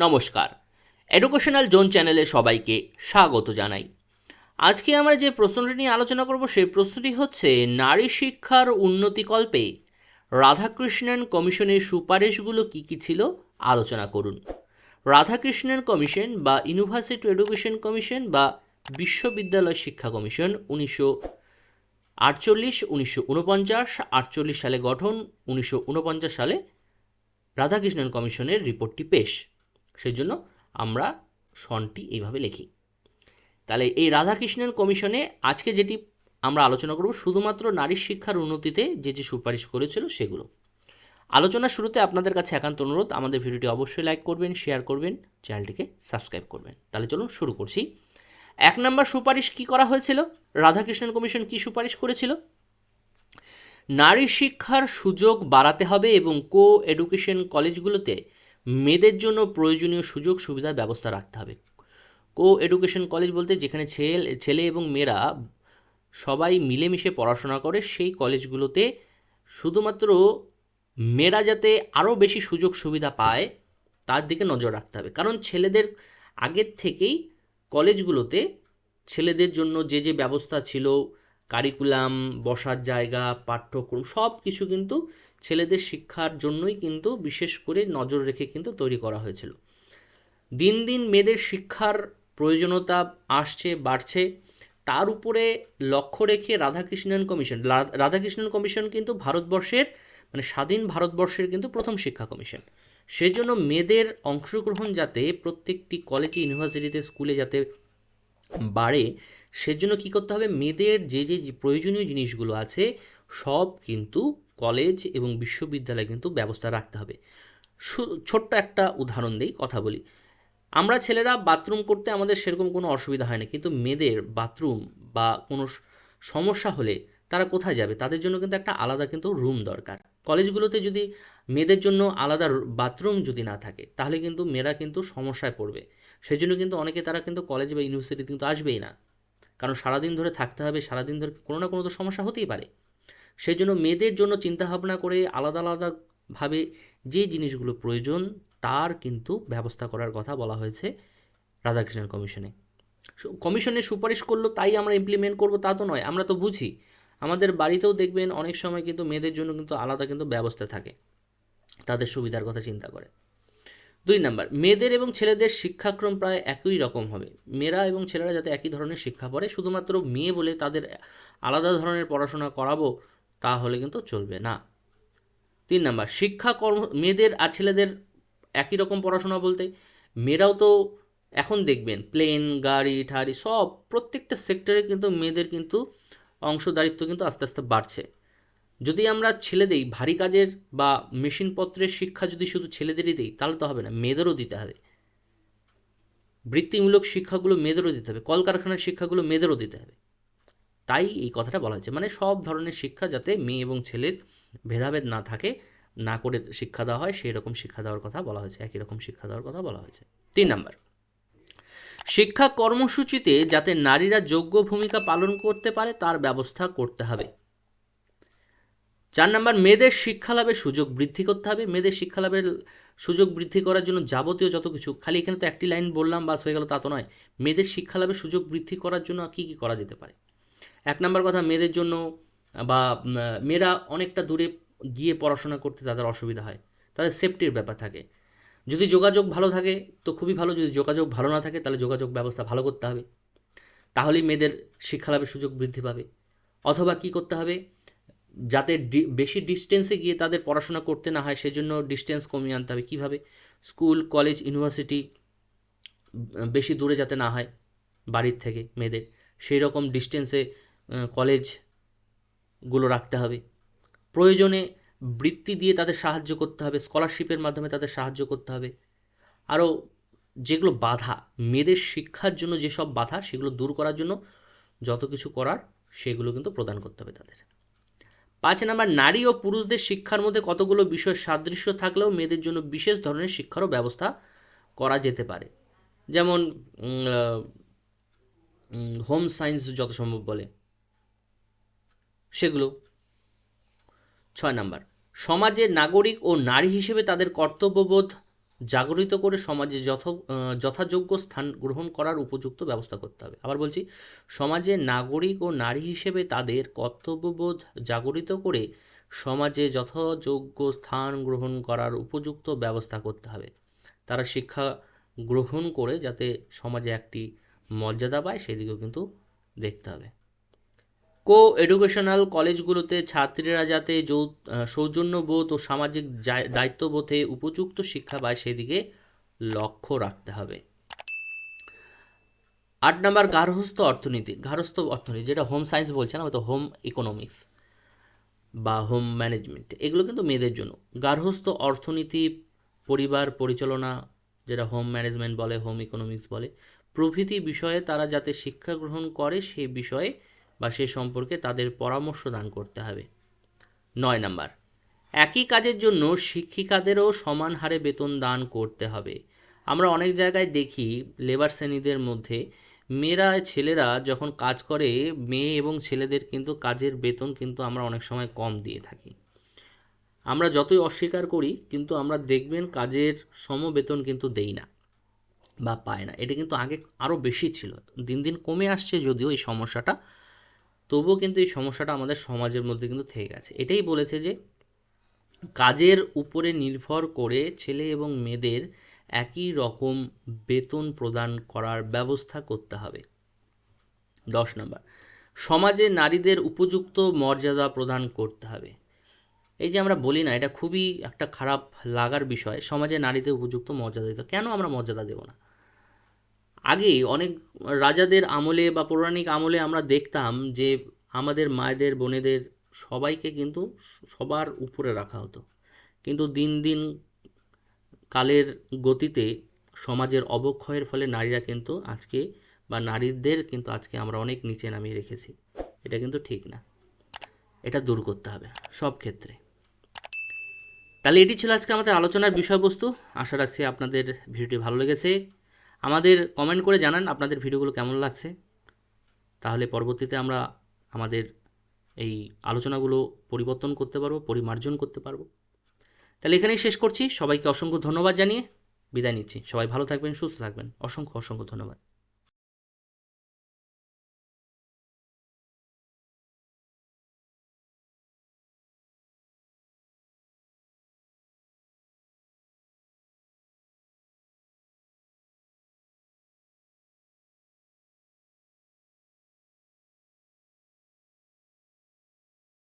নমস্কার। Educational zone চ্যানেলে সবাইকে স্বাগত জানাই। আজকে আমরা যে প্রশ্নটি নিয়ে আলোচনা করব সেই প্রশ্নটি হচ্ছে, নারী শিক্ষার উন্নতিকল্পে রাধাকৃষ্ণন কমিশনের সুপারিশগুলো কী কী ছিল? আলোচনা করুন। রাধাকৃষ্ণন কমিশন বা ইউনিভার্সিটি এডুকেশন কমিশন বা বিশ্ববিদ্যালয় শিক্ষা কমিশন উনিশশো আটচল্লিশ, উনিশশো উনপঞ্চাশ, আটচল্লিশ সালে গঠন, উনিশশো উনপঞ্চাশ সালে রাধাকৃষ্ণন কমিশনের রিপোর্টটি পেশ। সেই জন্য আমরা সনটি এইভাবে লিখি। তাহলে এই রাধাকৃষ্ণন কমিশনে আজকে যেটি আমরা আলোচনা করব, শুধুমাত্র নারী শিক্ষার উন্নতিতে যে যে সুপারিশ করেছিল সেগুলো। আলোচনার শুরুতে আপনাদের কাছে একান্ত অনুরোধ, আমাদের ভিডিওটি অবশ্যই লাইক করবেন, শেয়ার করবেন, চ্যানেলটিকে সাবস্ক্রাইব করবেন। তাহলে চলুন শুরু করছি। এক নম্বর সুপারিশ কি করা হয়েছিল? রাধাকৃষ্ণন কমিশন কি সুপারিশ করেছিল? নারী শিক্ষার সুযোগ বাড়াতে হবে এবং কো এডুকেশন কলেজগুলোতে মেয়েদের জন্য প্রয়োজনীয় সুযোগ সুবিধার ব্যবস্থা রাখতে হবে। কো এডুকেশন কলেজ বলতে যেখানে ছেলে ছেলে এবং মেয়েরা সবাই মিলেমিশে পড়াশোনা করে, সেই কলেজগুলোতে শুধুমাত্র মেয়েরা যাতে আরও বেশি সুযোগ সুবিধা পায়, তার দিকে নজর রাখতে হবে। কারণ ছেলেদের আগের থেকেই কলেজগুলোতে ছেলেদের জন্য যে যে ব্যবস্থা ছিল কারিকুলাম বসার জায়গা, পাঠ্যক্রম সব কিছু কিন্তু ছেলেদের শিক্ষার জন্যই কিন্তু বিশেষ করে নজর রেখে কিন্তু তৈরি করা হয়েছিল। দিন দিন মেয়েদের শিক্ষার প্রয়োজনীয়তা আসছে, বাড়ছে। তার উপরে লক্ষ্য রেখে রাধাকৃষ্ণন কমিশন রাধাকৃষ্ণন কমিশন কিন্তু ভারতবর্ষের মানে স্বাধীন ভারতবর্ষের কিন্তু প্রথম শিক্ষা কমিশন। সেজন্য মেয়েদের অংশগ্রহণ যাতে প্রত্যেকটি কলেজে ইউনিভার্সিটিতে স্কুলে যাতে বাড়ে, সেজন্য কী করতে হবে? মেয়েদের যে যে প্রয়োজনীয় জিনিসগুলো আছে, সব কিন্তু কলেজ এবং বিশ্ববিদ্যালয় কিন্তু ব্যবস্থা রাখতে হবে। ছোট্ট একটা উদাহরণ দিই, কথা বলি। আমরা ছেলেরা বাথরুম করতে আমাদের সেরকম কোনো অসুবিধা হয় না, কিন্তু মেয়েদের বাথরুম বা কোনো সমস্যা হলে তারা কোথায় যাবে? তাদের জন্য কিন্তু একটা আলাদা কিন্তু রুম দরকার। কলেজগুলোতে যদি মেয়েদের জন্য আলাদা বাথরুম যদি না থাকে, তাহলে কিন্তু মেয়েরা কিন্তু সমস্যায় পড়বে। সেই জন্য কিন্তু অনেকে তারা কিন্তু কলেজ বা ইউনিভার্সিটি কিন্তু আসবেই না। কারণ সারাদিন ধরে থাকতে হবে, সারাদিন ধরে কোনো না কোনো তো সমস্যা হতেই পারে। সেই জন্য মেয়েদের জন্য চিন্তাভাবনা করে আলাদা আলাদাভাবে যে জিনিসগুলো প্রয়োজন, তার কিন্তু ব্যবস্থা করার কথা বলা হয়েছে রাধাকৃষ্ণন কমিশনে। কমিশনে সুপারিশ করল, তাই আমরা ইমপ্লিমেন্ট করব, তা তো নয়, আমরা তো বুঝি। আমাদের বাড়িতেও দেখবেন অনেক সময় কিন্তু মেয়েদের জন্য কিন্তু আলাদা কিন্তু ব্যবস্থা থাকে। তাদের সুবিধার কথা চিন্তা করে। দুই নাম্বার, মেয়েদের এবং ছেলেদের শিক্ষাক্রম প্রায় একই রকম হবে। মেয়েরা এবং ছেলেরা যাতে একই ধরনের শিক্ষা পড়ে, শুধুমাত্র মেয়ে বলে তাদের আলাদা ধরনের পড়াশোনা করাবো তাহলে কিন্তু চলবে না। তিন নাম্বার, শিক্ষা কর্ম, মেয়েদের আর ছেলেদের একই রকম পড়াশোনা বলতে মেয়েরাও তো এখন দেখবেন প্লেন গাড়ি, ঠাড়ি সব প্রত্যেকটা সেক্টরে কিন্তু মেয়েদের কিন্তু অংশদারিত্ব কিন্তু আস্তে আস্তে বাড়ছে। যদি আমরা ছেলে দেই, ভারী কাজের বা মেশিনপত্রের শিক্ষা যদি শুধু ছেলেদেরই দিই, তাহলে তো হবে না, মেয়েদেরও দিতে হবে। বৃত্তিমূলক শিক্ষাগুলো মেয়েদেরও দিতে হবে, কলকারখানার শিক্ষাগুলো মেয়েদেরও দিতে হবে। তাই এই কথাটা বলা হয়েছে। মানে সব ধরনের শিক্ষা যাতে মেয়ে এবং ছেলের ভেদাভেদ না থাকে, না করে শিক্ষা দেওয়া হয় সেই রকম শিক্ষা দেওয়ার কথা বলা হয়েছে, একই রকম শিক্ষা দেওয়ার কথা বলা হয়েছে। তিন নাম্বার। শিক্ষা কর্মসূচিতে যাতে নারীরা যোগ্য ভূমিকা পালন করতে পারে, তার ব্যবস্থা করতে হবে। চার নাম্বার, মেয়েদের শিক্ষা লাভের সুযোগ বৃদ্ধি করতে হবে। মেয়েদের শিক্ষা লাভের সুযোগ বৃদ্ধি করার জন্য যাবতীয় যত কিছু, খালি এখানে তো একটি লাইন বললাম, বাস হয়ে গেল, তা তো নয়। মেয়েদের শিক্ষা লাভের সুযোগ বৃদ্ধি করার জন্য কী কী করা যেতে পারে? এক নম্বর কথা, মেয়েদের জন্য, বা মেয়েরা অনেকটা দূরে গিয়ে পড়াশোনা করতে তাদের অসুবিধা হয়। তাদের সেফটির ব্যাপার থাকে। যদি যোগাযোগ ভালো থাকে, তো খুবই ভালো। যদি যোগাযোগ ভালো না থাকে, তাহলে যোগাযোগ ব্যবস্থা ভালো করতে হবে। তাহলেই মেয়েদের শিক্ষা লাভের সুযোগ বৃদ্ধি পাবে। অথবা কি করতে হবে? যাতে বেশি ডিস্টেন্সে গিয়ে তাদের পড়াশোনা করতে না হয়, সেজন্য ডিস্টেন্স কমিয়ে আনতে হবে। কীভাবে? স্কুল কলেজ ইউনিভার্সিটি বেশি দূরে যাতে না হয় বাড়ির থেকে মেয়েদের। সেই রকম ডিস্টেন্সে কলেজগুলো রাখতে হবে। প্রয়োজনে বৃত্তি দিয়ে তাদের সাহায্য করতে হবে স্কলারশিপের মাধ্যমে তাদের সাহায্য করতে হবে। আরও যেগুলো বাধা, মেয়েদের শিক্ষার জন্য যেসব বাধা, সেগুলো দূর করার জন্য যত কিছু করার, সেগুলো কিন্তু প্রদান করতে হবে তাদের। পাঁচ নাম্বার, নারী ও পুরুষদের শিক্ষার মধ্যে কতগুলো বিষয় সাদৃশ্য থাকলেও মেয়েদের জন্য বিশেষ ধরনের শিক্ষারও ব্যবস্থা করা যেতে পারে। যেমন হোম সায়েন্স যত সম্ভব বলে। সেগুলো। ছয় নাম্বার সমাজের নাগরিক ও নারী হিসেবে তাদের কর্তব্যবোধ জাগরিত করে সমাজে যথ যথাযোগ্য স্থান গ্রহণ করার উপযুক্ত ব্যবস্থা করতে হবে। আবার বলছি, সমাজে নাগরিক ও নারী হিসেবে তাদের কর্তব্যবোধ জাগরিত করে সমাজে যথাযোগ্য স্থান গ্রহণ করার উপযুক্ত ব্যবস্থা করতে হবে। তারা শিক্ষা গ্রহণ করে যাতে সমাজে একটি মর্যাদা পায়, সেদিকেও কিন্তু দেখতে হবে। কো এডুকেশনাল কলেজগুলোতে ছাত্রীরা যাতে সৌজন্যবোধ ও সামাজিক দায়িত্ববোধে উপযুক্ত শিক্ষা পায়, সেদিকে লক্ষ্য রাখতে হবে। আট নাম্বার গার্হস্থ অর্থনীতি। গার্হস্থ অর্থনীতি, যেটা হোম সায়েন্স বলছে না, হয়তো হোম ইকোনমিক্স বা হোম ম্যানেজমেন্ট এগুলো কিন্তু মেয়েদের জন্য। গার্হস্থ অর্থনীতি, পরিবার পরিচালনা, যেটা হোম ম্যানেজমেন্ট বলে হোম ইকোনমিক্স বলে, প্রভৃতি বিষয়ে তারা যাতে শিক্ষা গ্রহণ করে, সে বিষয়ে বা সে সম্পর্কে তাদের পরামর্শ দান করতে হবে। নয় নাম্বার, একই কাজের জন্য শিক্ষিকাদেরও সমান হারে বেতন দান করতে হবে। আমরা অনেক জায়গায় দেখি লেবার শ্রেণীদের মধ্যে মেয়েরা, ছেলেরা যখন কাজ করে, মেয়ে এবং ছেলেদের কিন্তু কাজের বেতন কিন্তু আমরা অনেক সময় কম দিয়ে থাকি। আমরা যতই অস্বীকার করি, কিন্তু আমরা দেখবেন কাজের সম বেতন কিন্তু দেই না বা পায় না। এটা কিন্তু আগে আরও বেশি ছিল। দিন দিন কমে আসছে যদিও এই সমস্যাটা। তবুও কিন্তু এই সমস্যাটা আমাদের সমাজের মধ্যে কিন্তু থেকে গেছে। এটাই বলেছে যে, কাজের উপরে নির্ভর করে ছেলে এবং মেয়েদের একই রকম বেতন প্রদান করার ব্যবস্থা করতে হবে। দশ নম্বর, সমাজে নারীদের উপযুক্ত মর্যাদা প্রদান করতে হবে। এই যে আমরা বলি না, এটা খুবই একটা খারাপ লাগার বিষয়, সমাজে নারীদের উপযুক্ত মর্যাদা দিতে কেন আমরা মর্যাদা দেব না? আগে অনেক রাজাদের আমলে বা পৌরাণিক আমলে আমরা দেখতাম যে আমাদের মায়েদের, বোনেদের সবাইকে কিন্তু সবার উপরে রাখা হতো। কিন্তু দিন দিন কালের গতিতে সমাজের অবক্ষয়ের ফলে নারীরা কিন্তু আজকে বা নারীদের কিন্তু আজকে আমরা অনেক নিচে নামিয়ে রেখেছি। এটা কিন্তু ঠিক না। এটা দূর করতে হবে সব ক্ষেত্রে। তাহলে এটি ছিল আজকে আমাদের আলোচনার বিষয়বস্তু। আশা রাখছি আপনাদের ভিডিওটি ভালো লেগেছে। আমাদের কমেন্ট করে জানান আপনাদের ভিডিওগুলো কেমন লাগছে। তাহলে পরবর্তীতে আমরা আমাদের এই আলোচনাগুলো পরিবর্তন করতে পারব, পরিমার্জন করতে পারব। তাহলে এখানেই শেষ করছি। সবাইকে অসংখ্য ধন্যবাদ জানিয়ে বিদায় নিচ্ছি। সবাই ভালো থাকবেন, সুস্থ থাকবেন। অসংখ্য অসংখ্য ধন্যবাদ।